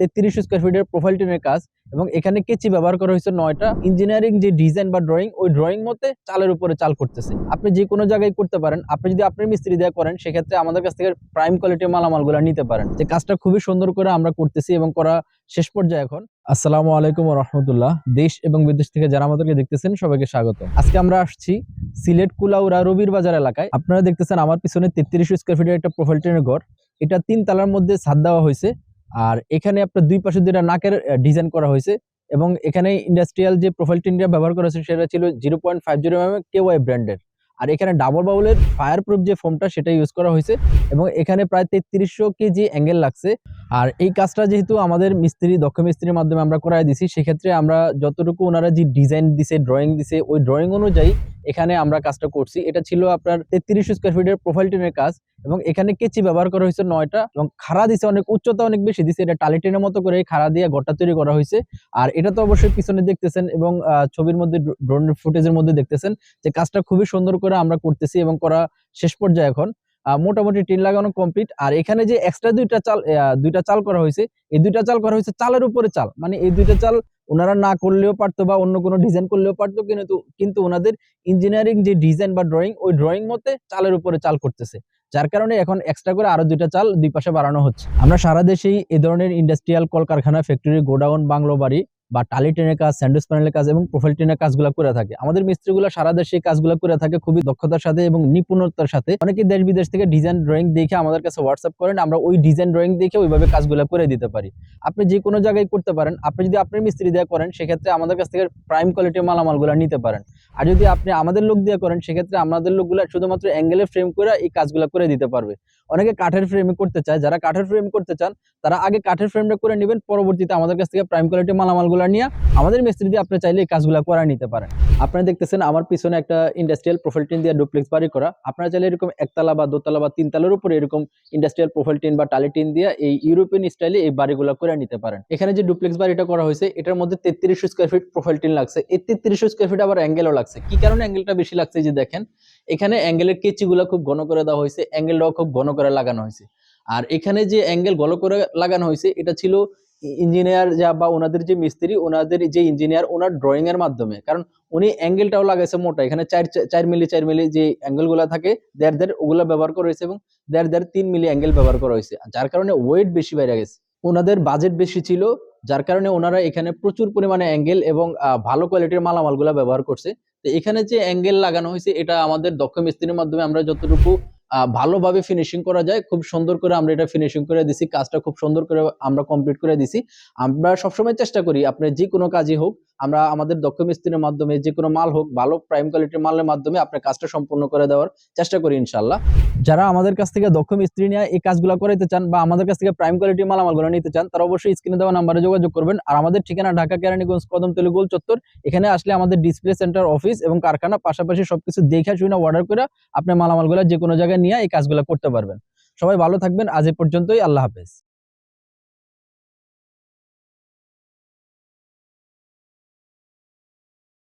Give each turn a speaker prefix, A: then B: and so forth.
A: তেত্রিশ স্কোয়ার ফিটের প্রোফাইল টেনের কাজ এবং এখানে কেচি ব্যবহার করা হয়েছে নয়টা। ইঞ্জিনিয়ারিং যে ডিজাইন বা ড্রয়িং ওই ড্রয়িং মতে চালের উপরে চাল করতেছে। আপনি যে কোনো জায়গায় করতে পারেন। আপনি যদি আপনার মিস্ত্রি দেওয়া করেন, সেক্ষেত্রে আমাদের কাছ থেকে প্রাইম কোয়ালিটির মালামালগুলো নিতে পারেন। যে কাজটা খুবই সুন্দর করে আমরা করতেছি এবং করা শেষ পর্যায়ে এখন। আসসালামু আলাইকুম রহমতুল্লাহ। দেশ এবং বিদেশ থেকে যারা আমাদেরকে দেখতেছেন, সবাইকে স্বাগত। আজকে আমরা আসছি সিলেট কুলাউরা রবির বাজার এলাকায়। আপনারা দেখতেছেন আমার পিছনে তেত্রিশ স্কোয়ার ফিটের একটা প্রোফাইল ট্রেনের ঘর। এটা তিন তালার মধ্যে ছাদ দেওয়া হয়েছে। আর এখানে আপনার দুই পাশে দুইটা নাকের ডিজাইন করা হয়েছে এবং এখানে ইন্ডাস্ট্রিয়াল যে প্রোফাইল ইন্ডিয়া ব্যবহার করা হয়েছে সেটা ছিল zero point five zero M KY ব্র্যান্ডের আর এখানে ডাবল বাউলের ফায়ার প্রুফ যে ফোমটা সেটা ইউজ করা হয়েছে এবং এখানে প্রায় তেত্রিশশো কেজি অ্যাঙ্গেল লাগছে। আর এই কাজটা যেহেতু আমাদের মিস্ত্রি, দক্ষ মিস্ত্রির মাধ্যমে আমরা করাই দিছি, সেক্ষেত্রে আমরা যতটুকু ওনারা যে ডিজাইন দিছে ড্রয়িং দিছে, ওই ড্রয়িং অনুযায়ী এখানে আমরা কাজটা করছি। এটা ছিল আপনার তেত্রিশ স্কোয়ার ফিটের প্রোফাইল টেনের কাজ এবং এখানে কেচি ব্যবহার করা হয়েছে নয়টা এবং খাড়া দিছে অনেক, উচ্চতা অনেক বেশি দিছে। এটা টালি টেনের মতো করে খাড়া দিয়ে গড়টা তৈরি করা হয়েছে। আর এটা তো অবশ্যই পিছনে দেখতেছেন এবং ছবির মধ্যে ড্রোন ফুটেজের মধ্যে দেখতেছেন যে কাজটা খুবই সুন্দর করে আমরা করতেছি এবং করা শেষ পর্যায়ে এখন। মোটামুটি টিন লাগানো কমপ্লিট আর এখানে যে এক্সট্রা দুইটা চাল দুইটা চাল করা হয়েছে, এই দুইটা চাল করা হয়েছে চালের উপরে চাল। মানে এই দুইটা চাল ওনারা না করলেও পারতো বা অন্য কোনো ডিজাইন করলেও পারতো, কিন্তু কিন্তু ওনাদের ইঞ্জিনিয়ারিং যে ডিজাইন বা ড্রয়িং ওই ড্রয়িং মতে চালের উপরে চাল করতেছে। যার কারণে এখন এক্সট্রা করে আরও দুইটা চাল দুই পাশে বাড়ানো হচ্ছে। আমরা সারা দেশেই এই ধরনের ইন্ডাস্ট্রিয়াল কলকারখানা ফ্যাক্টরি গোডাউন, বাংলো বাড়ি বা টালি ট্রেনের কাজ, স্যান্ডউইচ প্যানেলের কাজ এবং প্রোফাইল ট্রেনের কাজগুলো করে থাকে। আমাদের মিস্ত্রিগুলো সারা দেশে এই কাজগুলো করে থাকে খুবই দক্ষতার সাথে এবং নিপুণতার সাথে। অনেকে দেশ বিদেশ থেকে ডিজাইন ড্রয়িং দেখে আমাদের কাছে হোয়াটসঅ্যাপ করেন, আমরা ওই ডিজাইন ড্রয়িং দেখে ওইভাবে কাজগুলো করে দিতে পারি। আপনি যে কোনো জায়গায় করতে পারেন, আপনি যদি আপনার মিস্ত্রি দেওয়া করেন, সেক্ষেত্রে আমাদের কাছ থেকে প্রাইম কোয়ালিটির মালামালগুলো নিতে পারেন। আর যদি আপনি আমাদের লোক দিয়ে করেন, সেক্ষেত্রে আমাদের লোকগুলো শুধুমাত্র অ্যাঙ্গেলে ফ্রেম করে এই কাজগুলো করে দিতে পারবে। অনেকে কাঠের ফ্রেমে করতে চায়। যারা কাঠের ফ্রেম করতে চান, তারা আগে কাঠের ফ্রেমটা করে নেবেন। পরবর্তীতে আমাদের কাছ থেকে প্রাইম কোয়ালিটি মালামালগুলো নিয়ে আমাদের মিস্ত্রি দিয়ে আপনি চাইলে এই কাজগুলো করে নিতে পারেন। আপনারা দেখতেছেন আমার পিছনে একটা ইন্ডাস্ট্রিয়াল প্রোফাইল টিন দিয়ে ডুপ্লেক্স বাড়ি করা। আপনারা চাইলে এরকম একতলা বা দোতলা বা তিনতলার উপরে এরকম ইন্ডাস্ট্রিয়াল প্রোফাইল টিন বা টালি টিন দিয়ে এই ইউরোপিয়ান স্টাইলে এই বাড়িগুলো করে নিতে পারেন। এখানে যে ডুপ্লেক্স বাড়িটা করা হয়েছে, এটার মধ্যে তেত্রিশ স্কোয়ার ফিট প্রোফাইল টিন লাগছে। এই তেত্রিশ স্কোয়ার ফিট আবার অ্যাঙ্গেলও লাগছে। কি কারণে অ্যাঙ্গেলটা বেশি লাগছে যে দেখেন, এখানে অ্যাঙ্গেলের কেচিগুলো খুব ঘন করে দেওয়া হয়েছে অ্যাঙ্গেলটাও খুব ঘন করে লাগানো হয়েছে। আর এখানে যে অ্যাঙ্গেল ঘন করে লাগানো হয়েছে, এটা ছিল ইঞ্জিনিয়ার যা বা ওনাদের যে মিস্ত্রি, ওনাদের যে ইঞ্জিনিয়ার ওনার ড্রয়িং এর মাধ্যমে। কারণ উনি অ্যাঙ্গেলটাও লাগাইছে মোটা, এখানে চার চার মিলি চার মিলি যে অ্যাঙ্গেলগুলা থাকে, দেড় দেড় ওগুলা ব্যবহার করা হয়েছে এবং দেড় দেড় তিন মিলি অ্যাঙ্গেল ব্যবহার করা হয়েছে। যার কারণে ওয়েট বেশি বাইরে গেছে। ওনাদের বাজেট বেশি ছিল, যার কারণে ওনারা এখানে প্রচুর পরিমাণে অ্যাঙ্গেল এবং ভালো কোয়ালিটির মালামালগুলা ব্যবহার করছে। তো এখানে যে অ্যাঙ্গেল লাগানো হয়েছে, এটা আমাদের দক্ষ মিস্ত্রির মাধ্যমে আমরা যতটুকু ভালোভাবে ফিনিশিং করা যায়। খুব সুন্দর করে আমরা এটা ফিনিশিং করে দিছি। কাজটা খুব সুন্দর করে আমরা কমপ্লিট করে দিছি। আমরা সবসময় চেষ্টা করি, আপনার যে কোনো কাজই হোক, আমরা আমাদের দক্ষ মিস্ত্রির মাধ্যমে, যে কোনো মাল হোক, ভালো প্রাইম কোয়ালিটির মালের মাধ্যমে আপনার কাজটা সম্পূর্ণ করে দেওয়ার চেষ্টা করি ইনশাল্লাহ যারা আমাদের কাছ থেকে দক্ষ মিস্ত্রি নিয়ে এই কাজগুলো করাইতে চান বা আমাদের কাছ থেকে প্রাইম কোয়ালিটির মালামালগুলো নিতে চান, তারা অবশ্যই স্ক্রিনে দেওয়া নাম্বারে যোগাযোগ করবেন। আর আমাদের ঠিকানা ঢাকা, কেরানীগঞ্জ কদমতলী গোল চত্বর। এখানে আসলে আমাদের ডিসপ্লে সেন্টার অফিস এবং কারখানা, পাশাপাশি সবকিছু দেখে শুনে অর্ডার করে আপনি মালামালগুলো যে কোনো জায়গায় নিয়ে এই কাজগুলো করতে পারবেন। সবাই ভালো থাকবেন। আজ এ পর্যন্তই। আল্লাহ হাফেজ।